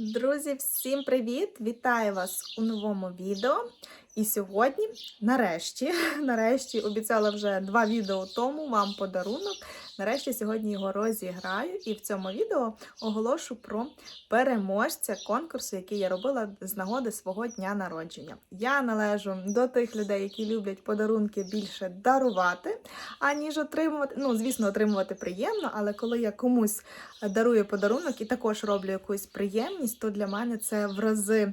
Друзі, всім привіт! Вітаю вас у новому відео. І сьогодні, нарешті, нарешті обіцяла вже два відео тому вам подарунок. Нарешті сьогодні його розіграю, і в цьому відео оголошу про переможця конкурсу, який я робила з нагоди свого дня народження. Я належу до тих людей, які люблять подарунки більше дарувати, аніж отримувати. Ну, звісно, отримувати приємно, але коли я комусь дарую подарунок і також роблю якусь приємність, то для мене це в рази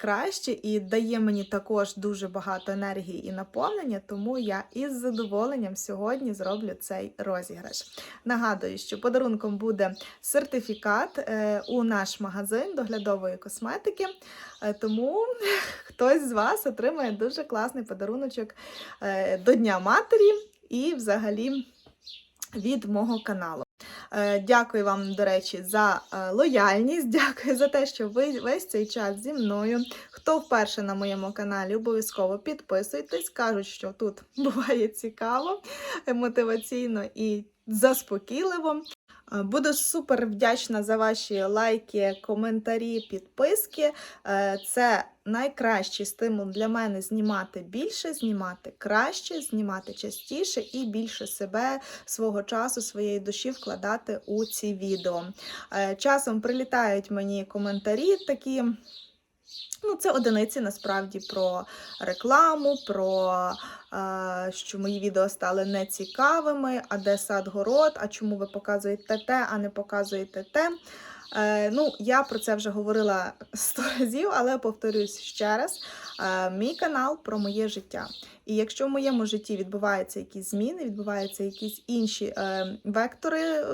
краще і дає мені також дуже багато енергії і наповнення, тому я із задоволенням сьогодні зроблю цей розіграш. Нагадую, що подарунком буде сертифікат е, у наш магазин доглядової косметики, е, тому хтось з вас отримає дуже класний подаруночок е, до Дня Матері і взагалі від мого каналу. Е, Дякую вам, до речі, за е, лояльність. Дякую за те, що ви весь цей час зі мною. Хто вперше на моєму каналі, обов'язково підписуйтесь. Кажуть, що тут буває цікаво, е, мотиваційно і заспокійливо. Е, Буду супер вдячна за ваші лайки, коментарі, підписки. Е, Це найкращий стимул для мене знімати більше, знімати краще, знімати частіше і більше себе, свого часу, своєї душі вкладати у ці відео. Е, Часом прилітають мені коментарі такі. Ну, це одиниці насправді про рекламу, про е, що мої відео стали нецікавими, а де сад город, а чому ви показуєте те, а не показуєте те. Е, ну, я про це вже говорила сто разів, але повторюсь ще раз. Е, мій канал про моє життя. І якщо в моєму житті відбуваються якісь зміни, відбуваються якісь інші е, вектори, е,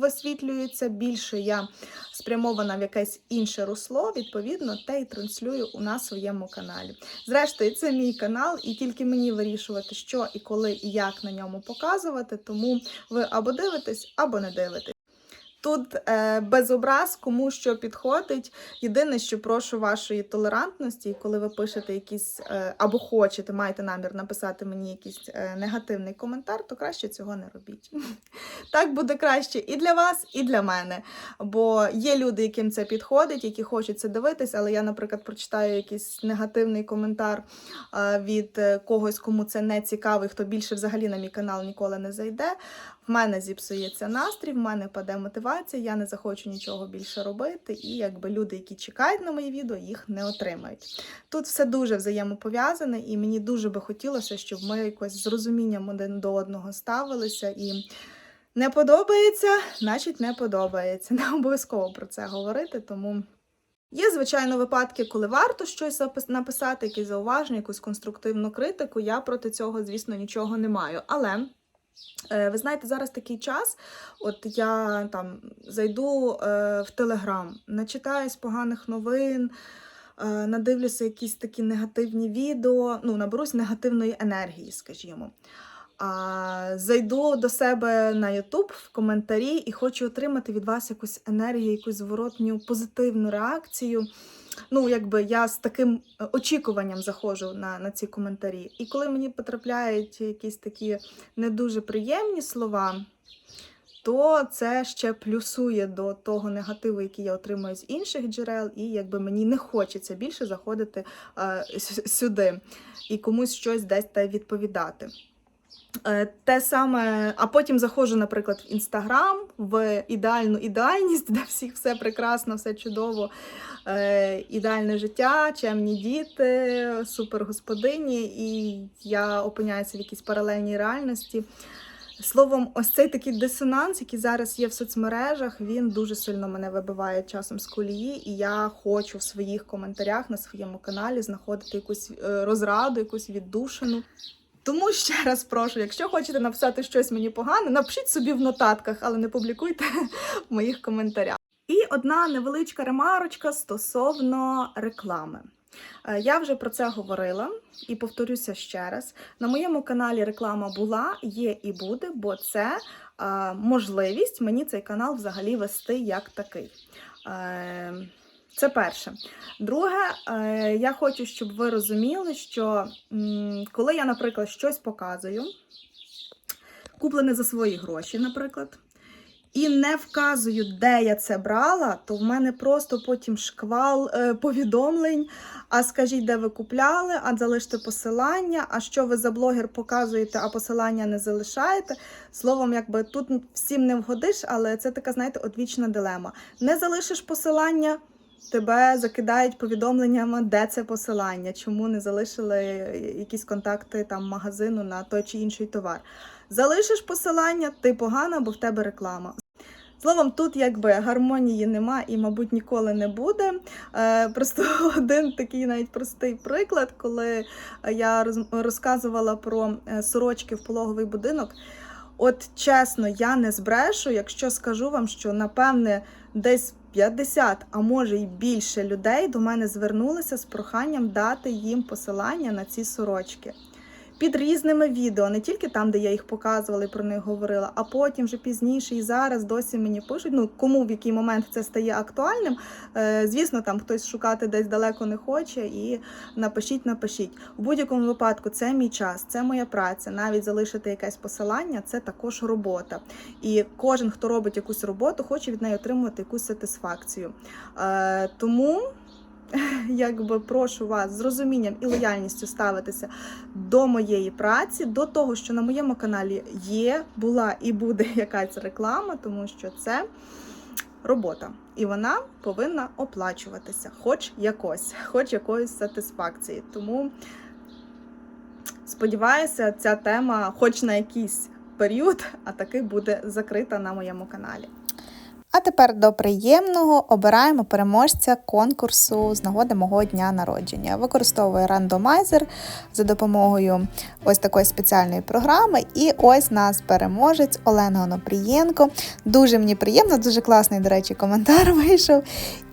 висвітлюються, більше я спрямована в якесь інше русло, відповідно, те і транслюю у на своєму каналі. Зрештою, це мій канал, і тільки мені вирішувати, що і коли і як на ньому показувати. Тому ви або дивитесь, або не дивитесь. Тут е, без образ, кому що підходить. Єдине, що прошу вашої толерантності, коли ви пишете якісь е, або хочете, маєте намір написати мені якийсь е, негативний коментар, то краще цього не робіть. Так буде краще і для вас, і для мене. Бо є люди, яким це підходить, які хочуть це дивитись, але я, наприклад, прочитаю якийсь негативний коментар е, від е, когось, кому це не цікавий, хто більше взагалі на мій канал ніколи не зайде. В мене зіпсується настрій, в мене паде мотивація, я не захочу нічого більше робити, і якби люди, які чекають на мої відео, їх не отримають. Тут все дуже взаємопов'язане, і мені дуже би хотілося, щоб ми якось з розумінням один до одного ставилися і. Не подобається, значить не подобається. Не обов'язково про це говорити, тому є, звичайно, випадки, коли варто щось написати, якісь зауваження, якусь конструктивну критику. Я проти цього, звісно, нічого не маю. Але ви знаєте, зараз такий час. От я там зайду е, в Телеграм, начитаюсь поганих новин. е, Надивлюся якісь такі негативні відео, ну, наберусь негативної енергії, скажімо. А, зайду до себе на YouTube в коментарі і хочу отримати від вас якусь енергію, якусь зворотню позитивну реакцію. Ну, якби я з таким е, очікуванням заходжу на, на ці коментарі. І коли мені потрапляють якісь такі не дуже приємні слова, то це ще плюсує до того негативу, який я отримую з інших джерел, і якби мені не хочеться більше заходити е, сюди і комусь щось десь те відповідати. Е, Те саме, а потім заходжу, наприклад, в інстаграм, в ідеальну ідеальність, де всіх все прекрасно, все чудово, е, ідеальне життя, чемні діти, супергосподині, і я опиняюся в якійсь паралельній реальності. Словом, ось цей такий дисонанс, який зараз є в соцмережах, він дуже сильно мене вибиває часом з колії, і я хочу в своїх коментарях на своєму каналі знаходити якусь е, розраду, якусь віддушину. Тому ще раз прошу, якщо хочете написати щось мені погане, напишіть собі в нотатках, але не публікуйте в моїх коментарях. І одна невеличка ремарочка стосовно реклами. Е, Я вже про це говорила і повторюся ще раз. На моєму каналі реклама була, є і буде, бо це е, можливість мені цей канал взагалі вести як такий. Це перше. Друге, е, я хочу, щоб ви розуміли, що коли я, наприклад, щось показую, куплене за свої гроші, наприклад, і не вказую, де я це брала, то в мене просто потім шквал е, повідомлень. А скажіть, де ви купляли, а залиште посилання. А що ви за блогер показуєте, а посилання не залишаєте? Словом, якби тут всім не вгодиш, але це така, знаєте, одвічна дилема. Не залишиш посилання. Тебе закидають повідомленнями, де це посилання, чому не залишили якісь контакти там магазину на той чи інший товар. Залишиш посилання, ти погана, бо в тебе реклама. Словом, тут якби гармонії нема і, мабуть, ніколи не буде. Е, просто один такий навіть простий приклад, коли я роз, розказувала про е, сорочки в пологовий будинок. От чесно, я не збрешу, якщо скажу вам, що напевне десь 50, а може й більше людей до мене звернулися з проханням дати їм посилання на ці сорочки. Під різними відео, не тільки там, де я їх показувала і про них говорила, а потім вже пізніше і зараз досі мені пишуть. Ну кому в який момент це стає актуальним. Е, звісно, там хтось шукати десь далеко не хоче, і напишіть, напишіть. У будь-якому випадку це мій час, це моя праця. Навіть залишити якесь посилання це також робота. І кожен, хто робить якусь роботу, хоче від неї отримувати якусь сатисфакцію. Е, тому якби прошу вас з розумінням і лояльністю ставитися до моєї праці, до того, що на моєму каналі є, була і буде якась реклама, тому що це робота. І вона повинна оплачуватися, хоч якось, хоч якоїсь сатисфакції. Тому сподіваюся, ця тема, хоч на якийсь період, а таки буде закрита на моєму каналі. А тепер до приємного обираємо переможця конкурсу з нагоди мого дня народження. Використовую рандомайзер за допомогою ось такої спеціальної програми. І ось нас переможець Олена Онопрієнко. Дуже мені приємно, дуже класний, до речі, коментар вийшов.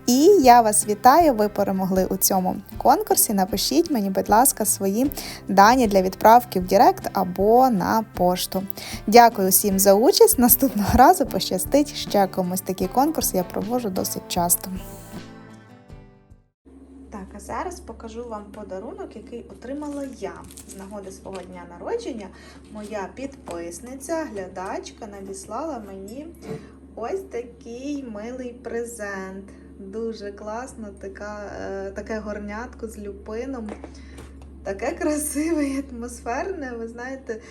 І я вас вітаю, ви перемогли у цьому конкурсі. Напишіть мені, будь ласка, свої дані для відправки в Директ або на пошту. Дякую всім за участь. Наступного разу пощастить ще комусь такі конкурси. Я проводжу досить часто. Так, а зараз покажу вам подарунок, який отримала я з нагоди свого дня народження. Моя підписниця, глядачка надіслала мені ось такий милий презент. Дуже класно, така, е, таке горнятко з люпином. Таке красиве і атмосферне. Ви знаєте,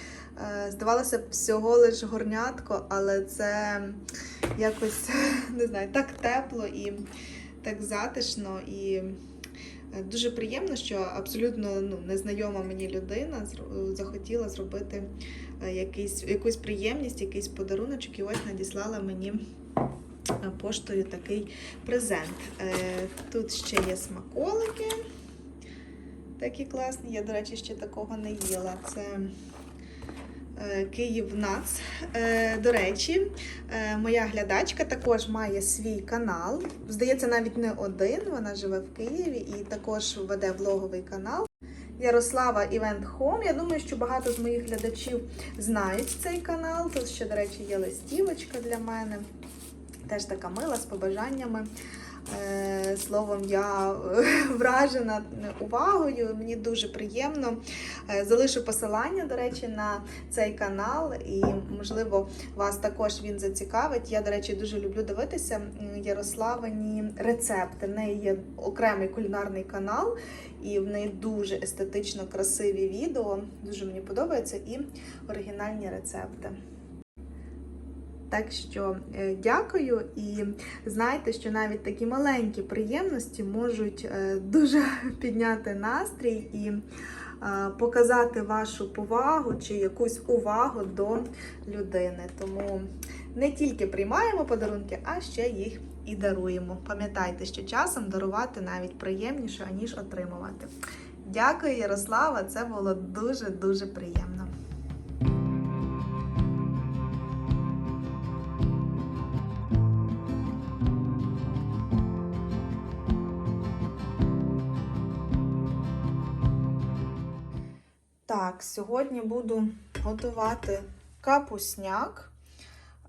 е, здавалося б, всього лиш горнятко, але це якось не знаю, так тепло і так затишно. І е, дуже приємно, що абсолютно ну, незнайома мені людина захотіла зробити якийсь, якусь приємність, якийсь подаруночок, і ось надіслала мені поштою такий презент. Е, Тут ще є смаколики. Такі класні. Я, до речі, ще такого не їла. Це е, Київ Нац. Е, До речі, е, моя глядачка також має свій канал. Здається, навіть не один. Вона живе в Києві і також веде влоговий канал. Ярослава Event Home. Я думаю, що багато з моїх глядачів знають цей канал. Тут ще, до речі, є листівочка для мене. Теж така мила з побажаннями. Е, Словом, я е, вражена увагою. Мені дуже приємно. Е, Залишу посилання, до речі, на цей канал, і можливо вас також він зацікавить. Я, до речі, дуже люблю дивитися Ярославині рецепти. В неї є окремий кулінарний канал, і в неї дуже естетично красиві відео. Дуже мені подобається і оригінальні рецепти. Так що е, дякую і знайте, що навіть такі маленькі приємності можуть е, дуже підняти настрій і е, показати вашу повагу чи якусь увагу до людини. Тому не тільки приймаємо подарунки, а ще їх і даруємо. Пам'ятайте, що часом дарувати навіть приємніше, аніж отримувати. Дякую, Ярослава! Це було дуже дуже приємно. Так, сьогодні буду готувати капусняк.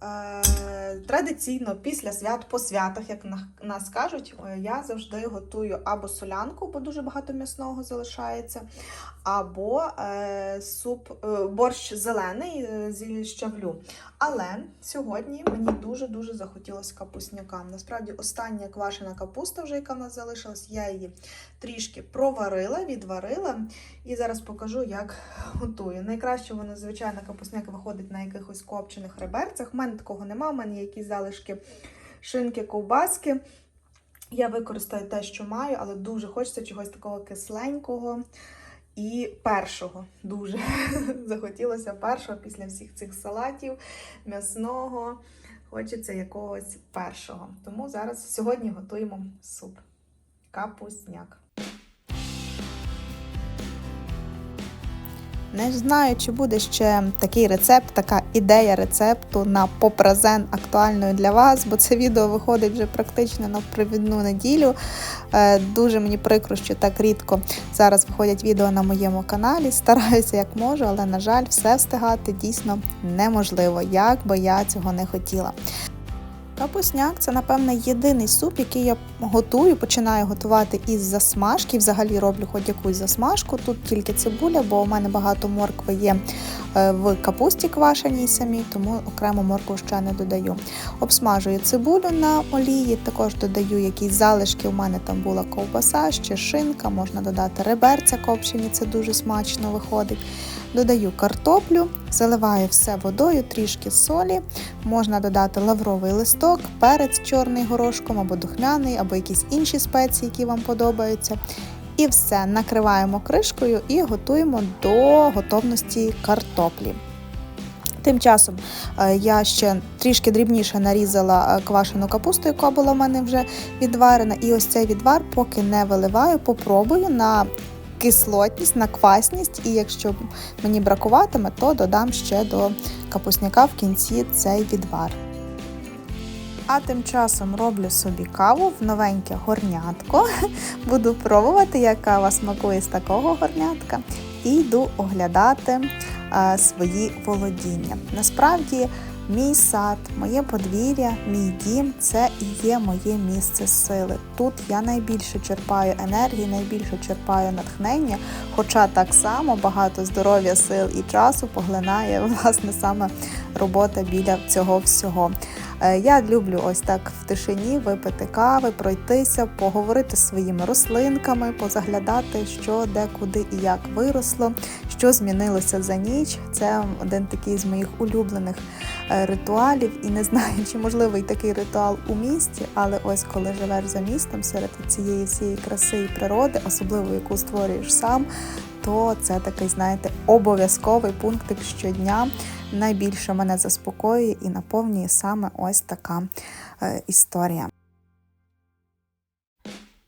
Е, Традиційно після свят, по святах, як нас кажуть, е, я завжди готую або солянку, бо дуже багато м'ясного залишається, або е, суп, борщ зелений зі щавлю. Але сьогодні мені дуже-дуже захотілося капусняка. Насправді, остання квашена капуста, вже яка в нас залишилась, я її трішки проварила, відварила і зараз покажу, як готую. Найкраще воно, звичайно, капусняк виходить на якихось копчених реберцях. У мене такого нема, у мене є якісь залишки шинки, ковбаски. Я використаю те, що маю, але дуже хочеться чогось такого кисленького і першого. Дуже захотілося першого після всіх цих салатів, м'ясного. Хочеться якогось першого. Тому зараз сьогодні готуємо суп. Капусняк. Не знаю, чи буде ще такий рецепт, така ідея рецепту на попразен актуальною для вас, бо це відео виходить вже практично на провідну неділю. Е, Дуже мені прикро, що так рідко зараз виходять відео на моєму каналі. Стараюся як можу, але, на жаль, все встигати дійсно неможливо, як би я цього не хотіла. Капусняк це, напевне, єдиний суп, який я готую, починаю готувати із засмажки. Взагалі роблю хоч якусь засмажку. Тут тільки цибуля, бо у мене багато моркви є е, в капусті квашеній самій, тому окремо моркву ще не додаю. Обсмажую цибулю на олії, також додаю якісь залишки. У мене там була ковбаса, ще шинка, можна додати реберця копчені, це дуже смачно виходить. Додаю картоплю, заливаю все водою, трішки солі. Можна додати лавровий листок, перець чорний горошком або духмяний, або якісь інші спеції, які вам подобаються. І все, накриваємо кришкою і готуємо до готовності картоплі. Тим часом е, я ще трішки дрібніше нарізала е, квашену капусту, яка була в мене вже відварена. І ось цей відвар, поки не виливаю, попробую на кислотність, на квасність. І якщо мені бракуватиме, то додам ще до капусняка в кінці цей відвар. А тим часом роблю собі каву в новеньке горнятко. Буду пробувати, як кава смакує з такого горнятка, і йду оглядати е, свої володіння. Насправді, мій сад, моє подвір'я, мій дім це і є моє місце сили. Тут я найбільше черпаю енергії, найбільше черпаю натхнення, хоча так само багато здоров'я, сил і часу поглинає власне саме робота біля цього всього. Е, Я люблю ось так в тишині випити кави, пройтися, поговорити з своїми рослинками, позаглядати, що де, куди і як виросло, що змінилося за ніч. Це один такий з моїх улюблених ритуалів. І не знаю, чи можливий такий ритуал у місті, але ось коли живеш за містом серед цієї всієї краси і природи, особливо яку створюєш сам, то це такий, знаєте, обов'язковий пунктик щодня найбільше мене заспокоює і наповнює саме ось така е, історія.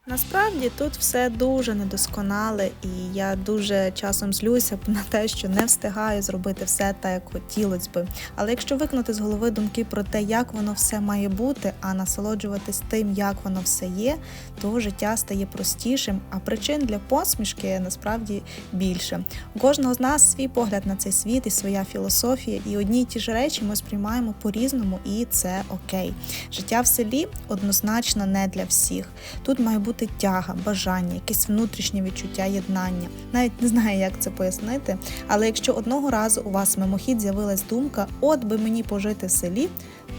Насправді тут все дуже недосконале, і я дуже часом злюся на те, що не встигаю зробити все так, як хотілося би. Але якщо викнути з голови думки про те, як воно все має бути, а насолоджуватись тим, як воно все є, то життя стає простішим, а причин для посмішки насправді більше. У кожного з нас свій погляд на цей світ і своя філософія, і одні й ті ж речі ми сприймаємо по-різному, і це окей. Життя в селі однозначно не для всіх. Тут має бути тяга, бажання, якесь внутрішнє відчуття єднання. Навіть не знаю, як це пояснити. Але якщо одного разу у вас мимохідь з'явилась думка, от би мені пожити в селі,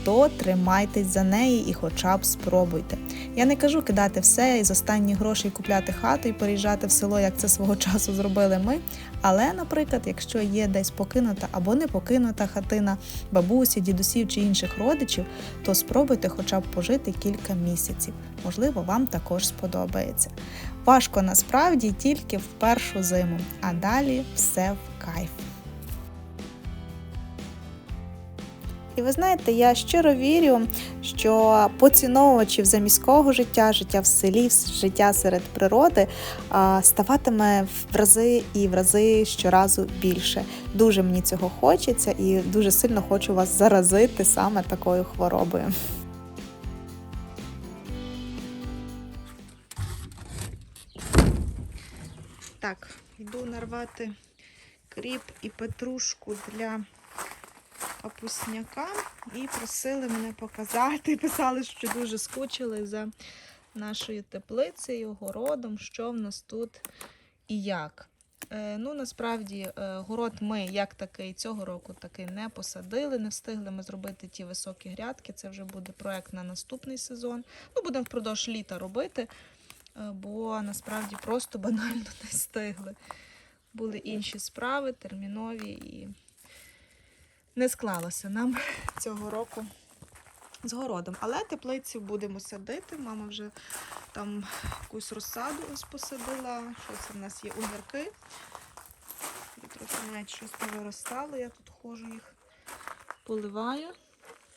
то тримайтесь за неї і хоча б спробуйте. Я не кажу кидати все із останніх грошей купляти хату і переїжджати в село, як це свого часу зробили ми. Але, наприклад, якщо є десь покинута або не покинута хатина бабусі, дідусів чи інших родичів, то спробуйте хоча б пожити кілька місяців. Можливо, вам також сподобається. Важко насправді тільки в першу зиму, а далі все в кайф. І ви знаєте, я щиро вірю, що поціновувачів заміського життя, життя в селі, життя серед природи ставатиме в рази і в рази щоразу більше. Дуже мені цього хочеться і дуже сильно хочу вас заразити саме такою хворобою. Так, йду нарвати кріп і петрушку для капусняка. і просили мене показати. Писали, що дуже скучили за нашою теплицею, городом, що в нас тут і як. Е, ну, насправді, е, город ми як такий цього року таки не посадили, не встигли ми зробити ті високі грядки. Це вже буде проект на наступний сезон. Ну, будемо впродовж літа робити, е, бо насправді просто банально не встигли. Були інші справи, термінові, і не склалося нам цього року з городом. Але теплицю будемо садити. Мама вже там якусь розсаду ось посадила. Що це в нас є огірки. І трохи навіть щось повиростало. Я тут ходжу їх поливаю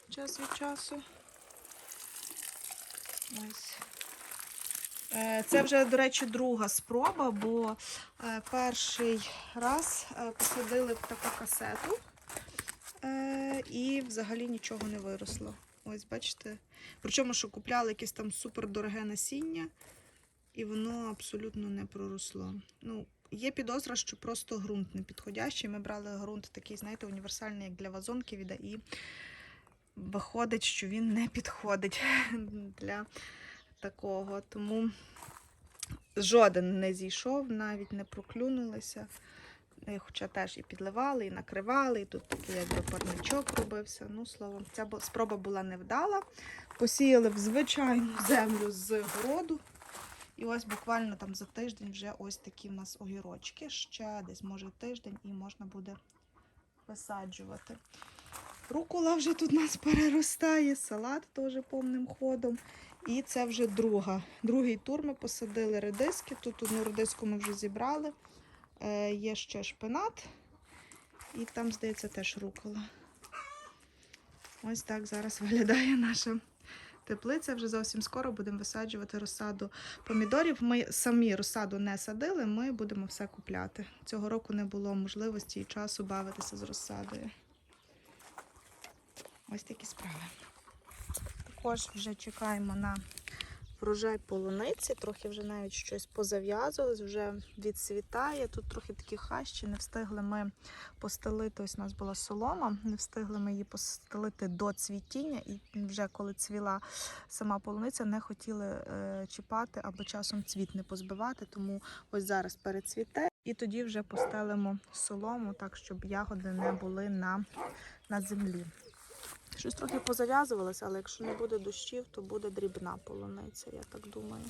час від часу. Ось. Е, Це вже, до речі, друга спроба, бо е, перший раз е, посадили в таку касету і взагалі нічого не виросло. Ось, бачите. Причому, що купляли якесь там супердороге насіння, і воно абсолютно не проросло. Ну, є підозра, що просто ґрунт не підходящий. Ми брали ґрунт такий, знаєте, універсальний, як для вазонки віда, і виходить, що він не підходить для такого. Тому жоден не зійшов, навіть не проклюнулися. Е, Хоча теж і підливали, і накривали, і тут такий якби парничок робився. Ну, словом, ця спроба була невдала. Посіяли в звичайну землю з городу. І ось буквально там за тиждень вже ось такі в нас огірочки. Ще десь, може, тиждень, і можна буде висаджувати. Рукола вже тут у нас переростає, салат теж повним ходом. І це вже друга. Другий тур ми посадили редиски. Тут одну редиску ми вже зібрали. Е, є ще шпинат. І там, здається, теж рукола. Ось так зараз виглядає наша теплиця. Вже зовсім скоро будемо висаджувати розсаду помідорів. Ми самі розсаду не садили, ми будемо все купляти. Цього року не було можливості і часу бавитися з розсадою. Ось такі справи. Також вже чекаємо на врожай полуниці, трохи вже навіть щось позав'язувалось, вже відцвітає. Тут трохи такі хащі, не встигли ми постелити. Ось у нас була солома, не встигли ми її постелити до цвітіння, і вже коли цвіла сама полуниця, не хотіли е, чіпати або часом цвіт не позбивати, тому ось зараз перецвіте. І тоді вже постелимо солому, так щоб ягоди не були на, на землі. Щось трохи позав'язувалося, але якщо не буде дощів, то буде дрібна полуниця, я так думаю.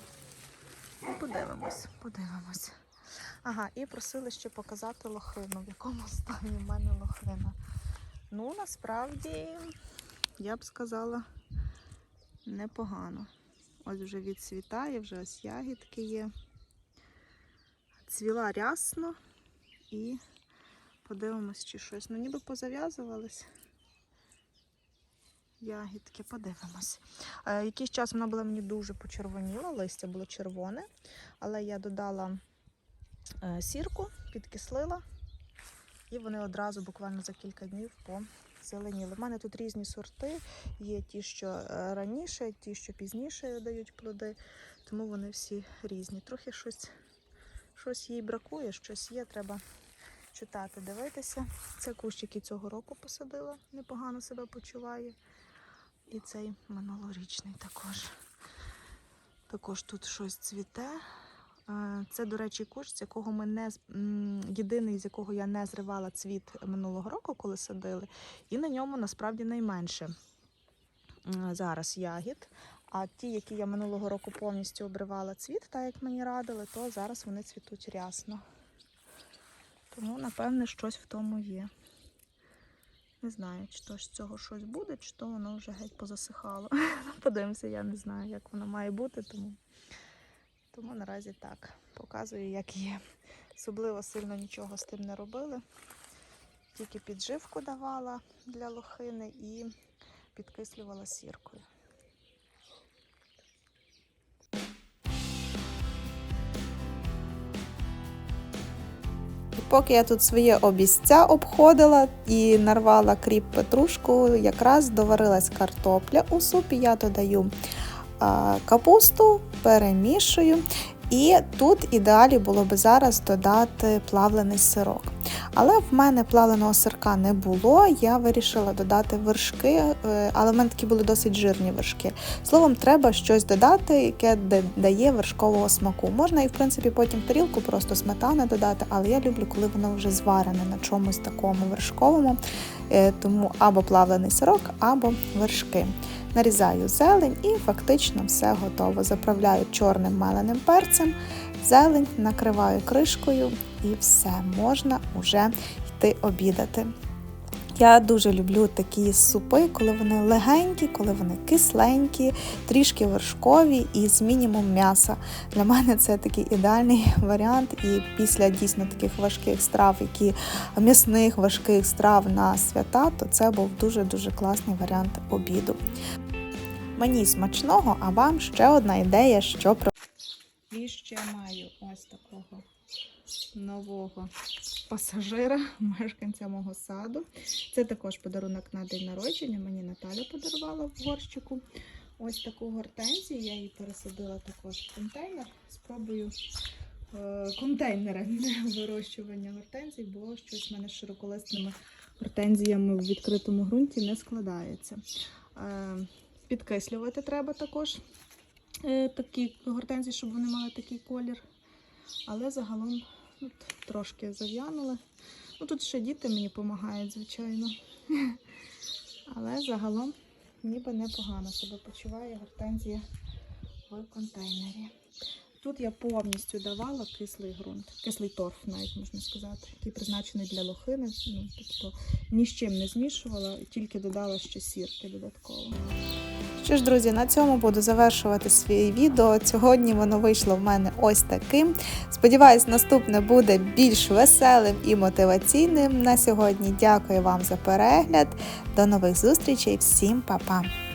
Ну, подивимось, подивимось. Ага, і просили ще показати лохину, в якому стані в мене лохина. Ну, насправді, я б сказала, непогано. Ось вже відцвітає, вже ось ягідки є. Цвіла рясно і подивимось, чи щось. Ну, ніби позав'язувались ягідки, подивимось. Е, якийсь час вона була мені дуже почервоніла, листя було червоне, але я додала е, сірку, підкислила, і вони одразу буквально за кілька днів позеленіли. У мене тут різні сорти, є ті, що е, раніше, ті, що пізніше дають плоди, тому вони всі різні. Трохи щось, щось їй бракує, щось є, треба читати, дивитися. Це кущики цього року посадила, непогано себе почуває. І цей минулорічний також. Також тут щось цвіте. Е, Це, до речі, кущ, з якого ми не єдиний, з якого я не зривала цвіт минулого року, коли садили. І на ньому насправді найменше зараз ягід. А ті, які я минулого року повністю обривала цвіт, так як мені радили, то зараз вони цвітуть рясно. Тому, напевне, щось в тому є. Не знаю, чи то з цього щось буде, чи то воно вже геть позасихало. Подивимося, я не знаю, як воно має бути, тому, тому наразі так. Показую, як є. Особливо сильно нічого з тим не робили. Тільки підживку давала для лохини і підкислювала сіркою. Поки я тут своє обіця обходила і нарвала кріп петрушку, якраз доварилась картопля у супі. Я додаю капусту, перемішую. І тут ідеалі було би зараз додати плавлений сирок. Але в мене плавленого сирка не було. Я вирішила додати вершки, е, але в мене такі були досить жирні вершки. Словом, треба щось додати, яке дає вершкового смаку. Можна і в принципі потім тарілку просто сметани додати, але я люблю, коли воно вже зварене на чомусь такому вершковому. Е, Тому або плавлений сирок, або вершки. Нарізаю зелень і фактично все готово. Заправляю чорним меленим перцем, зелень, накриваю кришкою і все, можна вже йти обідати. Я дуже люблю такі супи, коли вони легенькі, коли вони кисленькі, трішки вершкові і з мінімум м'яса. Для мене це такий ідеальний варіант. І після дійсно таких важких страв, які м'ясних важких страв на свята, то це був дуже-дуже класний варіант обіду. Мені смачного, а вам ще одна ідея, що про І ще маю ось такого нового пасажира, мешканця мого саду. Це також подарунок на день народження. Мені Наталя подарувала в горщику. Ось таку гортензію. Я її пересадила також в контейнер. Спробую е, контейнери вирощування гортензій, бо щось в мене з широколисними гортензіями в відкритому ґрунті не складається. Е, підкислювати треба також е, такі гортензії, щоб вони мали такий колір. Але загалом от, трошки зав'янули. Ну, тут ще діти мені допомагають, звичайно. Але загалом ніби непогано себе почуває гортензія в контейнері. Тут я повністю давала кислий ґрунт, кислий торф, навіть можна сказати, який призначений для лохини. Ну, тобто ні з чим не змішувала, тільки додала ще сірки додатково. Що ж, друзі, на цьому буду завершувати своє відео. Сьогодні воно вийшло в мене ось таким. Сподіваюсь, наступне буде більш веселим і мотиваційним. На сьогодні дякую вам за перегляд. До нових зустрічей. Всім па-па!